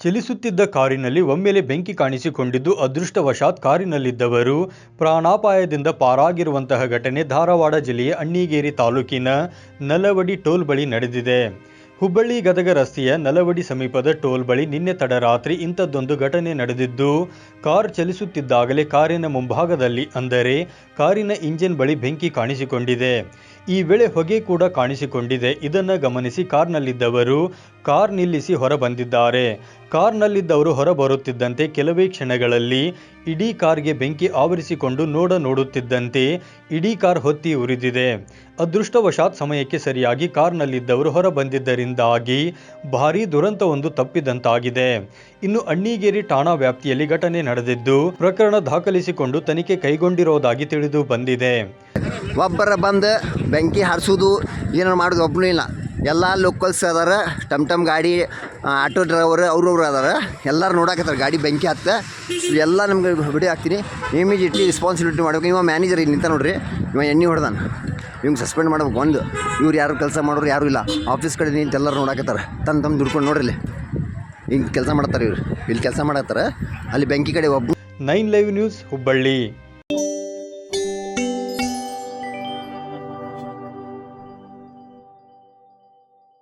ಚಲಿಸುತ್ತಿದ್ದ ಕಾರಿನಲ್ಲಿ ಒಮ್ಮೆಲೆ ಬೆಂಕಿ ಕಾಣಿಸಿಕೊಂಡಿದ್ದು ಅದೃಷ್ಟವಶಾತ್ ಕಾರಿನಲ್ಲಿದ್ದವರು. ಪ್ರಾಣಾಪಾಯದಿಂದ ಪಾರಾಗಿರುವಂತಹ ಘಟನೆ ಧಾರವಾಡ ಜಿಲ್ಲೆಯ ಅಣ್ಣಿಗೇರಿ ತಾಲೂಕಿನ ನಲವಡಿ ಟೋಲ್ ಬಳಿ ನಡೆದಿದೆ. ಹುಬ್ಬಳ್ಳಿ ಗದಗ ರಸ್ತೆಯ ನಲವಡಿ ಸಮೀಪದ ಟೋಲ್ ಬಳಿ ನಿನ್ನೆ ತಡರಾತ್ರಿ ಇಂಥದ್ದೊಂದು ಘಟನೆ ನಡೆದಿದ್ದು, ಕಾರ್ ಚಲಿಸುತ್ತಿದ್ದಾಗಲೇ ಕಾರಿನ ಮುಂಭಾಗದಲ್ಲಿ ಅಂದರೆ ಕಾರಿನ ಇಂಜಿನ್ ಬಳಿ ಬೆಂಕಿ ಕಾಣಿಸಿಕೊಂಡಿದೆ. ಈ ವೇಳೆ ಹೊಗೆ ಕೂಡ ಕಾಣಿಸಿಕೊಂಡಿದೆ. ಇದನ್ನು ಗಮನಿಸಿ ಕಾರ್ನಲ್ಲಿದ್ದವರು ಕಾರ್ ನಿಲ್ಲಿಸಿ ಹೊರ ಬಂದಿದ್ದಾರೆ ಕಾರ್ನಲ್ಲಿದ್ದವರು ಹೊರ ಬರುತ್ತಿದ್ದಂತೆ ಕೆಲವೇ ಕ್ಷಣಗಳಲ್ಲಿ ಇಡೀ ಕಾರ್ಗೆ ಬೆಂಕಿ ಆವರಿಸಿಕೊಂಡು ನೋಡ ನೋಡುತ್ತಿದ್ದಂತೆ ಇಡೀ ಕಾರ್ ಹೊತ್ತಿ ಉರಿದಿದೆ. ಅದೃಷ್ಟವಶಾತ್ ಸಮಯಕ್ಕೆ ಸರಿಯಾಗಿ ಕಾರ್ನಲ್ಲಿದ್ದವರು ಹೊರ ಬಂದಿದ್ದರಿಂದಾಗಿ ಭಾರೀ ದುರಂತವೊಂದು ತಪ್ಪಿದಂತಾಗಿದೆ. ಇನ್ನು ಅಣ್ಣಿಗೇರಿ ಠಾಣಾ ವ್ಯಾಪ್ತಿಯಲ್ಲಿ ಘಟನೆ ನಡೆದಿದ್ದು ಪ್ರಕರಣ ದಾಖಲಿಸಿಕೊಂಡು ತನಿಖೆ ಕೈಗೊಂಡಿರುವುದಾಗಿ ತಿಳಿದು ಬಂದಿದೆ. ಒಬ್ಬರ ಬಂದು ಬೆಂಕಿ ಹಾರಿಸೋದು, ಏನಾರು ಮಾಡೋದು ಒಬ್ಬನೂ ಇಲ್ಲ. ಎಲ್ಲ ಲೋಕಲ್ಸ್ ಅದಾರ, ಟಮ್ ಟಮ್ ಗಾಡಿ ಆಟೋ ಡ್ರೈವರ್ ಅವ್ರವ್ರು ಅದಾರ. ಎಲ್ಲರೂ ನೋಡಾಕತ್ತಾರ ಗಾಡಿ ಬೆಂಕಿ ಹತ್ತ. ಎಲ್ಲ ನಮ್ಗೆ ವಿಡಿಯೋ ಹಾಕ್ತೀನಿ. ಇಮಿಡಿಯೇಟ್ಲಿ ರೆಸ್ಪಾನ್ಸಿಬಿಲಿಟಿ ಮಾಡ್ಬೇಕು. ಇವ ಮ್ಯಾನೇಜರ್ ಇಲ್ಲಿ ನಿಂತ ನೋಡ್ರಿ. ಇವ ಎಣ್ಣೆ ಹೊಡೆದಾನ. ಇವ್ಗೆ ಸಸ್ಪೆಂಡ್ ಮಾಡ್ಬೇಕು ಒಂದು. ಇವ್ರು ಯಾರು ಕೆಲಸ ಮಾಡೋರು ಯಾರೂ ಇಲ್ಲ. ಆಫೀಸ್ ಕಡೆ ನಿಂತು ಎಲ್ಲರೂ ನೋಡಾಕತ್ತಾರ ತಂದು ತಮ್ಮ ದುಡ್ಕೊಂಡು ನೋಡ್ರಿ ಹಿಂಗೆ ಕೆಲಸ ಮಾಡ್ತಾರೆ ಇವ್ರು. ಇಲ್ಲಿ ಕೆಲಸ ಮಾಡತ್ತಾರ ಅಲ್ಲಿ ಬೆಂಕಿ ಕಡೆ ಒಬ್ಬ ನೈನ್ ಲೈವ್ ನ್ಯೂಸ್ ಹುಬ್ಬಳ್ಳಿ.